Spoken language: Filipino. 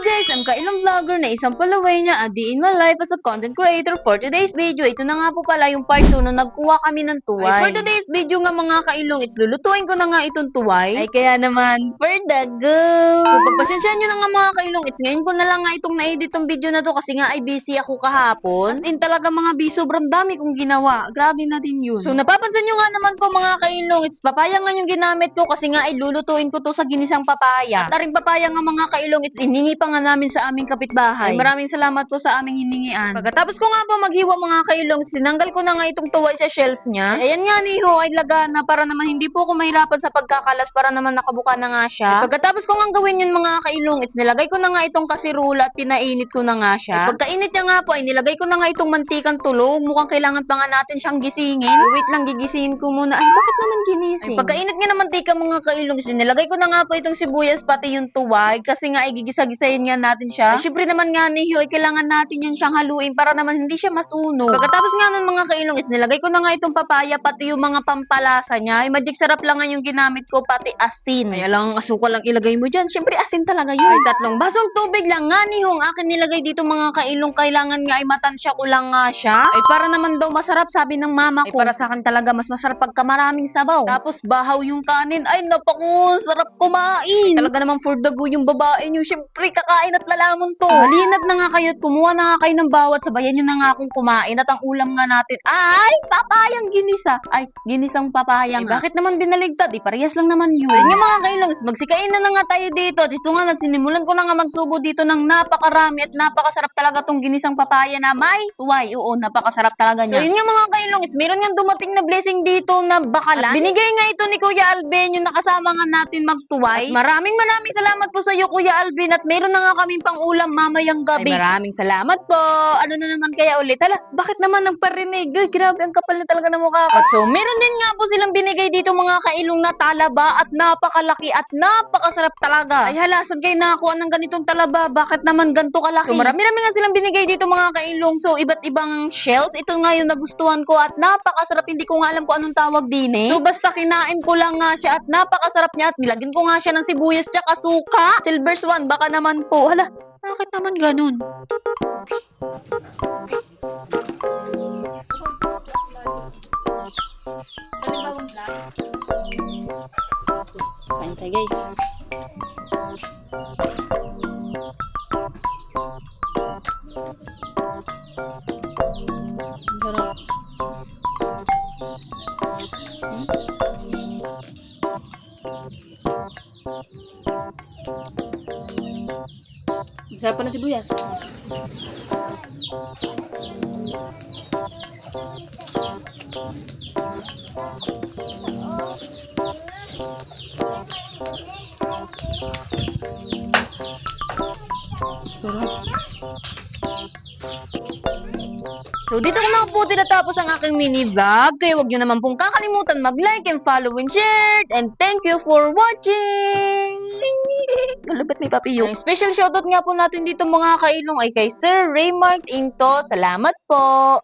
guys, I'm Kailang Vlogger na isang palaway niya a day in my life as a content creator for today's video. Ito na nga po pala yung part 2 nung nagkuha kami ng tuway. Ay, for today's video nga mga kailong, it's lulutuin ko na nga itong tuway. Ay kaya naman, for the go! So pagpasensya nyo na nga mga kailong, it's ngayon ko na lang nga itong na-edit tong video na to kasi nga ay busy ako kahapon. As in talaga mga busy, sobrang dami kong ginawa. Grabe na din yun. So napapansin nyo nga naman po mga kailong, it's papaya nga yung ginamit ko kasi nga ay lulutuin ko to sa ginisang papaya. At aring papaya nga mga kailong, it's iningi nga namin sa aming kapitbahay. Ay, maraming salamat po sa aming hiningian. Pagkatapos ko nga po maghiwa mga kailong, sinanggal ko na nga itong tuway sa shells niya. Ay, ayan nga ni Ho ay laga na para naman hindi po ako mahirapan sa pagkakalas para naman nakabuka na nga siya. Ay, pagkatapos ko nga gawin yun mga kailong, it's nilagay ko na nga itong kasirula at pinainit ko na nga siya. Ay, pagkainit niya nga po, ay nilagay ko na nga itong mantikang tulog. Mukhang kailangan pa nga natin siyang gisingin. Ay, wait lang, gigisingin ko muna. Ay, bakit naman ginising? Ay, pagkainit nga ng mantika mga kailong, nilagay ko na nga po itong sibuyas pati yung tuwag kasi nga ay gigisa-gisayin nga natin siya. Ay, syempre naman nga ni ay kailangan natin yun siyang haluin para naman hindi siya masunog. Pagkatapos nga ng mga kailong, is nilagay ko na nga itong papaya pati yung mga pampalasa niya. Ay, magic sarap lang nga yung ginamit ko pati asin. Ay, alang asukal lang ilagay mo dyan. Syempre asin talaga yun. Ay, tatlong basong tubig lang nga ni Hong akin nilagay dito mga kailong. Kailangan nga ay matansya ko lang nga siya. Ay, para naman daw masarap sabi ng mama ko. Ay, para sa akin talaga mas masarap pagka maraming sabaw. Tapos bahaw yung kanin. Ay, napaku, sarap kumain. Talaga naman for the go yung babae nyo. Syempre, kakain at lalamon to. Halinat na nga kayo at kumuha na nga kayo ng bawat. Sabayan nyo na nga akong kumain. At ang ulam nga natin, ay, papayang ginisa. Ay, ginisang papaya nga. bakit naman binaligtad? Eh, parehas lang naman yun. Ayun nga mga kailong, magsikain na na nga tayo dito. At ito nga, nagsinimulan ko na nga magsubo dito ng napakarami at napakasarap talaga tong ginisang papaya na may tuway. Oo, napakasarap talaga niya. So, yun nga mga is meron nga dumating na blessing dito na bakalan. At binigay nga ito ni Kuya Alben, yung nakasama nga natin magtuway. At maraming maraming salamat po sa iyo, Kuya Alvin. At meron na nga kaming pang ulam mamayang gabi. Ay, maraming salamat po. Ano na naman kaya ulit? Hala, bakit naman nagparinig? Ay, grabe, ang kapal na talaga ng mukha ko. At so, meron din nga po silang binigay dito mga kailong na talaba at napakalaki at napakasarap talaga. Ay, hala, saan kayo nakakuha ng ganitong talaba? Bakit naman ganito kalaki? So, marami-rami nga silang binigay dito mga kailong. So, iba't ibang shells. Ito nga yung nagustuhan ko at napakasarap. Hindi ko nga alam kung anong tawag din eh. So, basta kinain ko lang nga siya at napakasarap niya at nilagyan ko nga siya ng sibuyas tsaka suka. Silver Swan, baka naman po. Hala, bakit naman ganun? Kain tayo guys. Sarap. Sarap pa na sibuyas. So, dito ko na po tinatapos ang aking mini vlog. Kaya huwag nyo naman pong kakalimutan mag-like and follow and share. And thank you for watching! Galabit may papiyong. Special shoutout nga po natin dito mga kailong ay kay Sir Raymark Into. Salamat po!